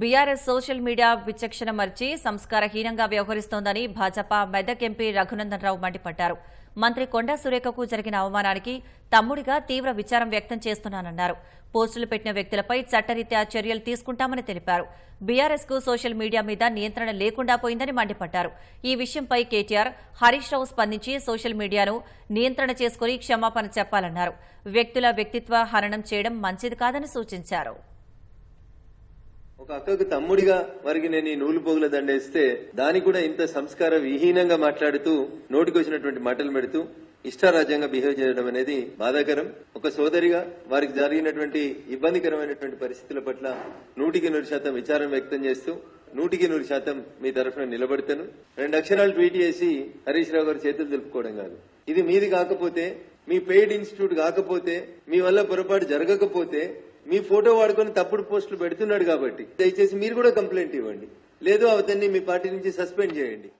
BRS social media విచక్షణ మర్చి సంస్కారహీనంగా వ్యవహరిస్తోందని భాజపా మెదక్ ఎంపీ రఘునందన్ రావు మండిపడ్డారు. మంత్రి కొండా సురేఖకు జరిగిన అవమానానికి తమ్ముడిగా తీవ్ర విచారం వ్యక్తం చేస్తున్నానన్నారు. పోస్టులు పెట్టిన వ్యక్తులపై చట్టరీత్యా చర్యలు తీసుకుంటామని తెలిపారు. బీఆర్ఎస్కు సోషల్ మీడియా మీద నియంత్రణ లేకుండా పోయిందని మండిపడ్డారు. ఈ విషయంపై కేటీఆర్ హరీష్ రావు స్పందించి సోషల్ మీడియాను నియంత్రణ చేసుకుని క్షమాపణ చెప్పాలన్నారు. వ్యక్తుల వ్యక్తిత్వ హరణం చేయడం మంచిది కాదని సూచించారు. ఒక అక్కకు తమ్ముడిగా వారికి నేను ఈ నూలు పోగుల దండేస్తే దానికి కూడా ఇంత సంస్కార విహీనంగా మాట్లాడుతూ నోటికొచ్చినటువంటి మాటలు పెడుతూ ఇష్టారాజ్యంగా బిహేవ్ చేయడం అనేది బాధాకరం. ఒక సోదరిగా వారికి జరిగినటువంటి ఇబ్బందికరమైనటువంటి పరిస్థితుల పట్ల నూటికి నూరు శాతం విచారం వ్యక్తం చేస్తూ నూటికి నూరు శాతం మీ తరఫున నిలబడతాను. రెండు అక్షరాలు ట్వీట్ చేసి హరీష్ రావు గారు చేతులు తెలుపుకోవడం కాదు. ఇది మీది కాకపోతే మీ పెయిడ్ ఇన్స్టిట్యూట్ కాకపోతే మీ వల్ల పొరపాటు జరగకపోతే మీ ఫోటో వాడుకొని తప్పుడు పోస్టులు పెడుతున్నాడు కాబట్టి. దయచేసి మీరు కూడా కంప్లైంట్ ఇవ్వండి. లేదు అతన్ని మీ పార్టీ నుంచి సస్పెండ్ చేయండి.